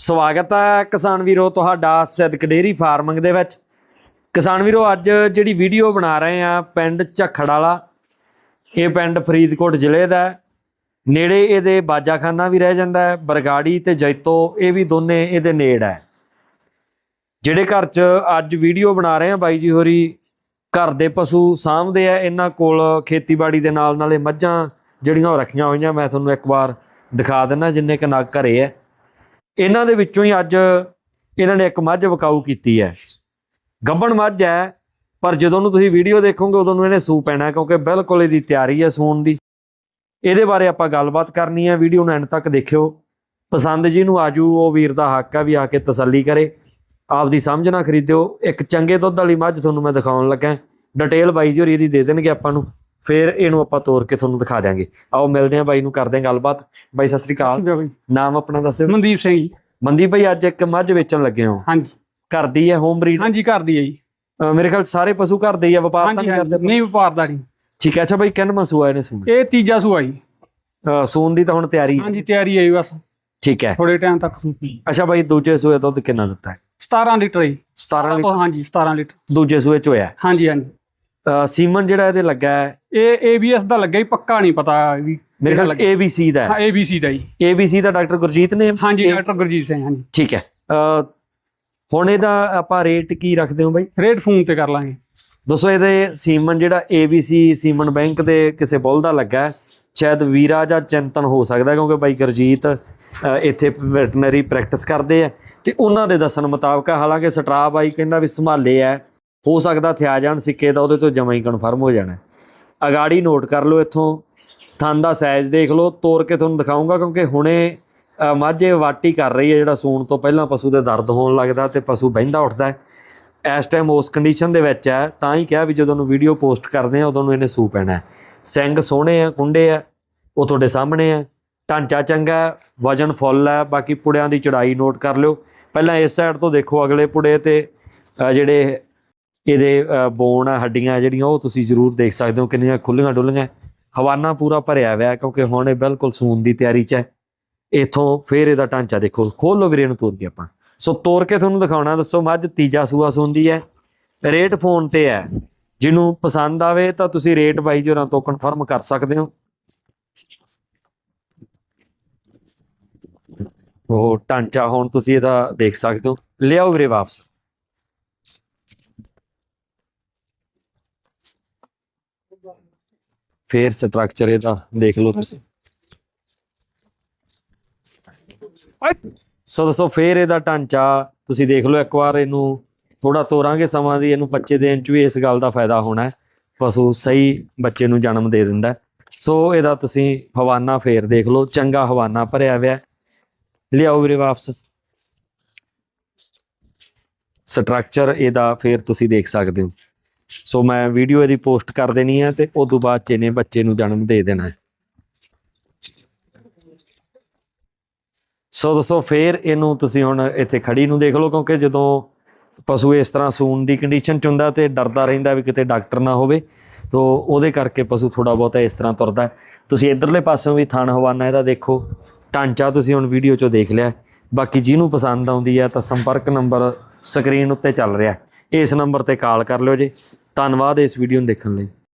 ਸਵਾਗਤ ਹੈ ਕਿਸਾਨ ਵੀਰੋ ਤੁਹਾਡਾ ਸਿੱਧਕ ਡੇਰੀ ਫਾਰਮਿੰਗ ਦੇ ਵਿੱਚ। ਕਿਸਾਨ ਵੀਰੋ, ਅੱਜ ਜਿਹੜੀ ਵੀਡੀਓ ਬਣਾ ਰਹੇ ਆ ਪਿੰਡ ਝੱਖੜ ਵਾਲਾ, ਇਹ ਪਿੰਡ ਫਰੀਦਕੋਟ ਜ਼ਿਲ੍ਹੇ ਦਾ ਨੇੜੇ ਇਹਦੇ ਬਾਜਾਖਾਨਾ ਵੀ ਰਹਿ ਜਾਂਦਾ ਹੈ, ਬਰਗਾੜੀ ਤੇ ਜੈਤੋ, ਇਹ ਵੀ ਦੋਨੇ ਇਹਦੇ ਨੇੜ ਹੈ। ਜਿਹੜੇ ਘਰ 'ਚ ਅੱਜ ਵੀਡੀਓ ਬਣਾ ਰਹੇ ਆ ਬਾਈ ਜੀ ਹੋਰੀ, ਘਰ ਦੇ ਪਸ਼ੂ ਸਾਂਭਦੇ ਆ, ਇਹਨਾਂ ਕੋਲ ਖੇਤੀਬਾੜੀ ਦੇ ਨਾਲ ਨਾਲੇ ਮੱਝਾਂ ਜਿਹੜੀਆਂ ਉਹ ਰੱਖੀਆਂ ਹੋਈਆਂ, ਮੈਂ ਤੁਹਾਨੂੰ ਇੱਕ ਵਾਰ ਦਿਖਾ ਦਿੰਦਾ ਜਿੰਨੇ ਕਿ ਨਾ ਘਰੇ ਹੈ। ਇਹਨਾਂ ਦੇ ਵਿੱਚੋਂ ਹੀ ਅੱਜ ਇਹਨਾਂ ਨੇ ਇੱਕ ਮੱਝ ਵਕਾਊ ਕੀਤੀ ਹੈ। ਗੱਬਣ ਮੱਝ ਹੈ, ਪਰ ਜਦੋਂ ਨੂੰ ਤੁਸੀਂ ਵੀਡੀਓ ਦੇਖੋਗੇ, ਉਦੋਂ ਨੂੰ ਇਹਨੇ ਸੂ ਪੈਣਾ ਕਿਉਂਕਿ ਬਿਲਕੁਲ ਇਹਦੀ ਤਿਆਰੀ ਹੈ ਸੂਣ ਦੀ। ਇਹਦੇ ਬਾਰੇ ਆਪਾਂ ਗੱਲਬਾਤ ਕਰਨੀ ਹੈ, ਵੀਡੀਓ ਨੂੰ ਐਂਡ ਤੱਕ ਦੇਖਿਓ। ਪਸੰਦ ਜੀ ਨੂੰ ਆਜੂ, ਉਹ ਵੀਰ ਦਾ ਹੱਕ ਆ ਵੀ ਆ ਕੇ ਤਸੱਲੀ ਕਰੇ। ਆਪਦੀ ਸਮਝ ਨਾ ਖਰੀਦਿਓ। ਇੱਕ ਚੰਗੇ ਦੁੱਧ ਵਾਲੀ ਮੱਝ ਤੁਹਾਨੂੰ ਮੈਂ ਦਿਖਾਉਣ ਲੱਗਾ ਡਿਟੇਲ ਬਾਈ ਜੀ ਹੋਰੀ ਇਹਦੀ ਦੇ ਦੇਣਗੇ ਆਪਾਂ ਨੂੰ। ਫਿਰ ਇਹਨੂੰ ਆਪਾਂ ਤੋਰ ਕੇ ਤੁਹਾਨੂੰ ਦਿਖਾ ਦਿਆਂਗੇ। ਆਓ ਮਿਲਦੇ ਹਾਂ ਬਾਈ ਨੂੰ ਕਰਦੇ ਹਾਂ ਗੱਲਬਾਤ। ਬਾਈ ਸਤਿ ਸ੍ਰੀ ਅਕਾਲ। ਨਾਮ ਆਪਣਾ ਦੱਸਿਓ ਮਨਦੀਪ ਸਿੰਘ ਜੀ। ਮਨਦੀਪ ਭਾਈ ਅੱਜ ਇੱਕ ਮੱਝ ਵੇਚਣ ਲੱਗੇ ਹੋ। ਹਾਂਜੀ। ਘਰ ਦੀ ਹੈ ਹੋਮ ਬਰੀਡ ਹਾਂਜੀ ਘਰ ਦੀ ਹੈ ਜੀ। ਮੇਰੇ ਖਿਆਲ ਸਾਰੇ ਪਸ਼ੂ ਘਰ ਦੇ ਹੀ ਆ ਵਪਾਰ ਤਾਂ ਨਹੀਂ ਕਰਦੇ ਨਹੀਂ ਵਪਾਰ ਦਾ ਨਹੀਂ। ਠੀਕ ਹੈ ਅੱਛਾ ਬਾਈ ਕਿੰਨ ਮਸੂਆ ਇਹਨੇ ਸੂਣ? ਇਹ ਤੀਜਾ ਸੂਆ ਜੀ। ਸੂਣ ਦੀ ਤਾਂ ਹੁਣ ਤਿਆਰੀ ਹੈ। ਹਾਂਜੀ ਤਿਆਰੀ ਹੈ ਬਸ। ਠੀਕ ਹੈ। ਥੋੜੇ ਟਾਈਮ ਤੱਕ ਸੂਪੀ ਅੱਛਾ ਬਾਈ ਦੂਜੇ ਸੂਏ ਦੁੱਧ ਕਿੰਨਾ ਦਿੱਤਾ ਹੈ? 17 ਲੀਟਰ ਜੀ। 17 ਲੀਟਰ। ਹਾਂਜੀ 17 ਲੀਟਰ। ਦੂਜੇ ਸੂਏ ਚ ਹੋਇਆ। ਹਾਂਜੀ ਹਾਂਜੀ। ਸੀਮਨ ਜਿਹੜਾ ਇਹਦੇ ਲੱਗਾ ਹੈ। ਇਹ ABS ਦਾ ਲੱਗਾ ਹੀ ਪੱਕਾ ਨਹੀਂ ਪਤਾ ਵੀ ਮੇਰੇ ਖਿਆਲ ABC ਦਾ ਹਾਂ। ਹੈ ABC ਦਾ ਜੀ। ABC ਦਾ ਡਾਕਟਰ ਗੁਰਜੀਤ ਨੇ। ਹਾਂਜੀ ਡਾਕਟਰ ਗੁਰਜੀਤ ਸਿੰਘ ਹਾਂਜੀ। ਠੀਕ ਹੈ। ਹੁਣ ਇਹਦਾ ਆਪਾਂ ਰੇਟ ਕੀ ਰੱਖਦੇ ਹੋ ਬਾਈ? ਰੇਟ ਫੋਨ ਤੇ ਕਰ ਲਾਂਗੇ। ਦੋਸਤੋ ਇਹਦੇ ਸੀਮਨ ਜਿਹੜਾ ABC ਸੀਮਨ ਬੈਂਕ ਦੇ ਕਿਸੇ ਬੁੱਲ ਦਾ ਲੱਗਾ ਹੈ। ਸ਼ਾਇਦ ਵੀਰਾ ਜਾਂ ਚਿੰਤਨ ਹੋ ਸਕਦਾ ਹੈ ਕਿਉਂਕਿ ਬਾਈ ਗੁਰਜੀਤ ਇੱਥੇ ਵੈਟਰਨਰੀ ਪ੍ਰੈਕਟਿਸ ਕਰਦੇ ਆ। ਤੇ ਉਹਨਾਂ ਦੇ ਦੱਸਣ ਮੁਤਾਬਕ ਹਾਲਾਂਕਿ ਸਟਰਾ ਬਾਈ ਕਹਿੰਦਾ ਵੀ ਸੰਭਾਲੇ ਆ। ਹੋ ਸਕਦਾ ਥਿਆ ਜਾਣ, ਸਿੱਕੇ ਦਾ ਉਹਦੇ ਤੋਂ ਜਮਾ ਹੀ ਕਨਫਰਮ ਹੋ ਜਾਣਾ ਅਗਾੜੀ ਨੋਟ ਕਰ ਲਓ ਇੱਥੋਂ। ਥਣ ਦਾ ਸਾਈਜ਼ ਦੇਖ ਲਓ ਤੋੜ ਕੇ ਤੁਹਾਨੂੰ ਦਿਖਾਉਂਗਾ ਕਿਉਂਕਿ ਹੁਣੇ ਮਾਝੇ ਵਾਟੀ ਕਰ ਰਹੀ ਹੈ ਜਿਹੜਾ ਸੂਣ ਤੋਂ ਪਹਿਲਾਂ ਪਸ਼ੂ ਦੇ ਦਰਦ ਹੋਣ ਲੱਗਦਾ ਤੇ ਪਸ਼ੂ ਬਹਿੰਦਾ ਉੱਠਦਾ ਹੈ। ਇਸ ਟਾਈਮ ਉਸ ਕੰਡੀਸ਼ਨ ਦੇ ਵਿੱਚ ਹੈ, ਤਾਂ ਹੀ ਕਿਹਾ ਵੀ ਜਦੋਂ ਨੂੰ ਵੀਡੀਓ ਪੋਸਟ ਕਰਦੇ ਆ ਉਦੋਂ ਨੂੰ ਇਹਨੇ ਸੂ ਪੈਣਾ ਹੈ। ਸਿੰਘ ਸੋਹਣੇ ਆ, ਕੁੰਡੇ ਆ, ਉਹ ਤੁਹਾਡੇ ਸਾਹਮਣੇ ਆ। ਢਾਂਚਾ ਚੰਗਾ ਵਜਨ ਫੁੱਲ ਹੈ, ਬਾਕੀ ਪੁੜਿਆਂ ਦੀ ਚੜਾਈ ਨੋਟ ਕਰ ਲਿਓ। ਪਹਿਲਾਂ ਇਸ ਸਾਈਡ ਤੋਂ ਦੇਖੋ ਅਗਲੇ ਪੁੜੇ ਤੇ ਜਿਹੜੇ ਇਹਦੇ ਬੋਨ ਆ, ਹੱਡੀਆਂ ਜਿਹੜੀਆਂ, ਉਹ ਤੁਸੀਂ ਜ਼ਰੂਰ ਦੇਖ ਸਕਦੇ ਹੋ, ਕਿੰਨੀਆਂ ਖੁੱਲੀਆਂ ਡੁੱਲੀਆਂ ਹਵਾਨਾ ਪੂਰਾ ਭਰਿਆ ਹੋਇਆ, ਕਿਉਂਕਿ ਹੁਣ ਇਹ ਬਿਲਕੁਲ ਸੂਨ ਦੀ ਤਿਆਰੀ 'ਚ ਹੈ। ਇਥੋਂ ਫੇਰ ਇਹਦਾ ਢਾਂਚਾ ਦੇਖੋ ਖੋਲ ਲਓ ਵੀਰੇ ਨੂੰ ਤੋਰ ਕੇ ਆਪਾਂ। ਸੋ ਤੋਰ ਕੇ ਤੁਹਾਨੂੰ ਦਿਖਾਉਣਾ, ਦੱਸੋ ਮੱਝ ਤੀਜਾ ਸੂਆ ਸੂੰਦੀ ਹੈ। ਰੇਟ ਫੋਨ ਤੇ ਹੈ। ਜਿਹਨੂੰ ਪਸੰਦ ਆਵੇ, ਤਾਂ ਤੁਸੀਂ ਰੇਟ ਬਾਈ ਜੋਰਾਂ ਤੋਂ ਕਨਫਰਮ ਕਰ ਸਕਦੇ ਹੋ। ਉਹ ਢਾਂਚਾ ਹੁਣ ਤੁਸੀਂ ਇਹਦਾ ਦੇਖ ਸਕਦੇ ਹੋ। ਲਿਆਓ ਵੀਰੇ ਵਾਪਸ। ਫੇਰ ਸਟਰਕਚਰ ਇਹਦਾ ਦੇਖ ਲਓ ਤੁਸੀਂ। ਸੋ ਦੋਸਤੋ ਫੇਰ ਇਹਦਾ ਢਾਂਚਾ ਤੁਸੀਂ ਦੇਖ ਲਓ ਇੱਕ ਵਾਰ ਇਹਨੂੰ ਥੋੜਾ ਤੋਰਾਂਗੇ ਸਮਾਂ ਦੀ ਇਹਨੂੰ ਬੱਚੇ ਦੇਣ ਚ ਵੀ ਇਸ ਗੱਲ ਦਾ ਫਾਇਦਾ ਹੋਣਾ ਹੈ। ਪਸ਼ੂ ਸਹੀ ਬੱਚੇ ਨੂੰ ਜਨਮ ਦੇ ਦਿੰਦਾ। ਸੋ ਇਹਦਾ ਤੁਸੀਂ ਹਵਾਨਾ ਫੇਰ ਦੇਖ ਲਓ ਚੰਗਾ ਹਵਾਨਾ ਭਰਿਆ ਹੋਇਆ। ਲਿਆਓ ਵੀਰੇ ਵਾਪਸ। ਸਟਰਕਚਰ ਇਹਦਾ ਫੇਰ ਤੁਸੀਂ ਦੇਖ ਸਕਦੇ ਹੋ। ਸੋ ਮੈਂ ਵੀਡੀਓ ਇਹਦੀ ਪੋਸਟ ਕਰ ਦੇਣੀ ਹੈ ਤੇ ਉਸ ਤੋਂ ਬਾਅਦ ਚ ਇਹਨੇ ਬੱਚੇ ਨੂੰ ਜਨਮ ਦੇ ਦੇਣਾ ਹੈ। ਸੋ ਦੋਸਤੋ ਫੇਰ ਇਹਨੂੰ ਤੁਸੀਂ ਹੁਣ ਇੱਥੇ ਖੜੀ ਨੂੰ ਦੇਖ ਲਓ, ਕਿਉਂਕਿ ਜਦੋਂ ਪਸ਼ੂ ਇਸ ਤਰ੍ਹਾਂ ਸੂਣ ਦੀ ਕੰਡੀਸ਼ਨ ਚ ਹੁੰਦਾ ਤੇ ਡਰਦਾ ਰਹਿੰਦਾ ਵੀ ਕਿਤੇ ਡਾਕਟਰ ਨਾ ਹੋਵੇ, ਤੋ ਉਹਦੇ ਕਰਕੇ ਪਸ਼ੂ ਥੋੜਾ ਬਹੁਤਾ ਇਸ ਤਰ੍ਹਾਂ ਤੁਰਦਾ ਤੁਸੀਂ ਇਧਰਲੇ ਪਾਸਿਓਂ ਵੀ ਥਣ ਹਵਾਨਾ ਇਹਦਾ ਦੇਖੋ, ਢਾਂਚਾ ਤੁਸੀਂ ਹੁਣ ਵੀਡੀਓ 'ਚੋਂ ਦੇਖ ਲਿਆ ਬਾਕੀ ਜਿਹਨੂੰ ਪਸੰਦ ਆਉਂਦੀ ਹੈ ਤਾਂ ਸੰਪਰਕ ਨੰਬਰ ਸਕਰੀਨ ਉੱਤੇ ਚੱਲ ਰਿਹਾ ਇਸ ਨੰਬਰ ਤੇ ਕਾਲ ਕਰ ਲਿਓ ਜੀ। ਧੰਨਵਾਦ ਇਸ ਵੀਡੀਓ ਨੂੰ ਦੇਖਣ ਲਈ।